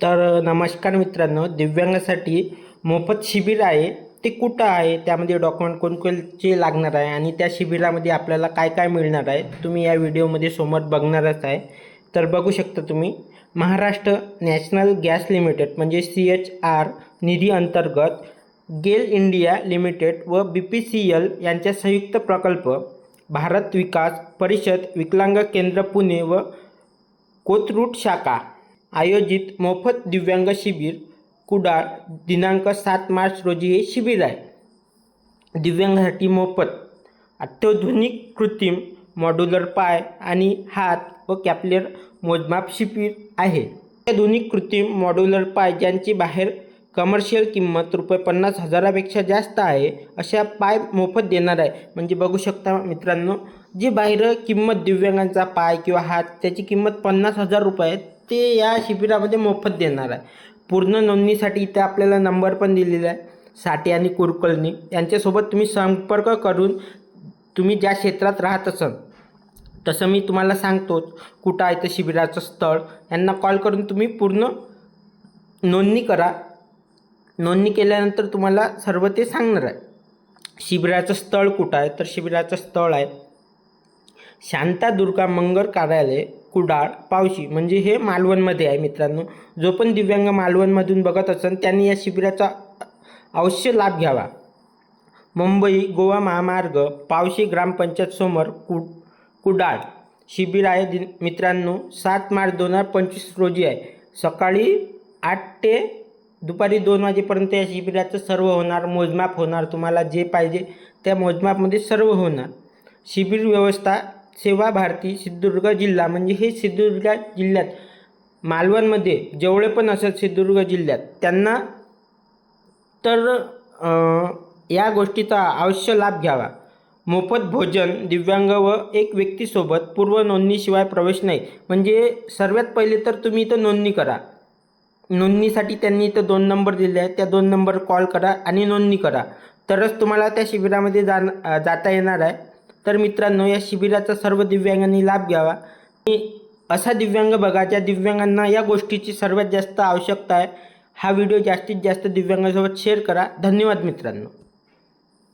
तर नमस्कार मित्रांनो दिव्यांगासाठी मोफत शिबिर आहे. ते कुठं आहे? त्यामध्ये डॉक्युमेंट कोणकोणचे लागणार आहे? आणि त्या शिबिरामध्ये आपल्याला काय काय मिळणार आहे? तुम्ही या व्हिडिओमध्ये समोर बघणारच आहे. तर बघू शकता तुम्ही महाराष्ट्र नॅशनल गॅस लिमिटेड म्हणजे सी एच आर निधी अंतर्गत गेल इंडिया लिमिटेड व बी पी सी एल यांच्या संयुक्त प्रकल्प भारत विकास परिषद विकलांग केंद्र पुणे व कोथरूट शाखा आयोजित मोफत दिव्यांग शिबिर कुडाळ दिनांक सात मार्च रोजी हे शिबिर आहे. दिव्यांगासाठी मोफत अत्याधुनिक कृत्रिम मॉड्युलर पाय आणि हात व कॅपलेर मोजमाप शिबिर आहे. अत्याधुनिक कृत्रिम मॉड्युलर पाय ज्यांची बाहेर कमर्शियल किंमत रुपये पन्नास हजारापेक्षा जास्त आहे अशा पाय मोफत देणार आहे. म्हणजे बघू शकता मित्रांनो जी बाहेर किंमत दिव्यांगांचा पाय किंवा हात त्याची किंमत पन्नास हजार रुपये आहे. ते या शिबिरामध्ये मोफत देणार आहे. पूर्ण नोंदणीसाठी इथे आपल्याला नंबर पण दिलेला आहे. साठे आणि कुरकर्णी यांच्यासोबत तुम्ही संपर्क करून तुम्ही ज्या क्षेत्रात राहत असाल तसं मी तुम्हाला सांगतोच कुठं आहे तर शिबिराचं स्थळ यांना कॉल करून तुम्ही पूर्ण नोंदणी करा. नोंदणी केल्यानंतर तुम्हाला सर्व ते सांगणार आहे. शिबिराचं स्थळ कुठं आहे? तर शिबिराचं स्थळ आहे शांतादुर्गा मंगळ कार्यालय. कुडाळ पावशी म्हणजे हे मालवणमध्ये आहे मित्रांनो. जो पण दिव्यांग मालवणमधून बघत असेल त्यांनी या शिबिराचा अवश्य लाभ घ्यावा. मुंबई गोवा महामार्ग पावशी ग्रामपंचायत समोर कु कुडाळ. शिबिर आहे दि मित्रांनो सात मार्च दोन हजार पंचवीस रोजी आहे. सकाळी आठ ते दुपारी दोन वाजेपर्यंत या शिबिराचं सर्व होणार मोजमाप होणार तुम्हाला जे पाहिजे त्या मोजमापमध्ये सर्व होणार. शिबिर व्यवस्था सेवा भारती सिंधुदुर्ग जिल्हा. म्हणजे हे सिंधुदुर्ग जिल्ह्यात मालवणमध्ये जेवढे पण असतात सिंधुदुर्ग जिल्ह्यात. त्यांना तर या गोष्टीचा अवश्य लाभ घ्यावा. मोफत भोजन दिव्यांग व एक व्यक्तीसोबत पूर्व नोंदणीशिवाय प्रवेश नाही. म्हणजे सर्वात पहिले तर तुम्ही इथं नोंदणी करा. नोंदणीसाठी त्यांनी इथं दोन नंबर दिले आहेत. त्या दोन नंबर कॉल करा आणि नोंदणी करा. तरच तुम्हाला त्या शिबिरामध्ये जाण जाता येणार आहे. तर मित्रांनो या शिबिराचा सर्व दिव्यांगांनी लाभ घ्यावा. आणि असा दिव्यांग बघा ज्या दिव्यांगांना या गोष्टीची सर्वात जास्त आवश्यकता आहे हा व्हिडिओ जास्तीत जास्त दिव्यांगांसोबत शेअर करा. धन्यवाद मित्रांनो.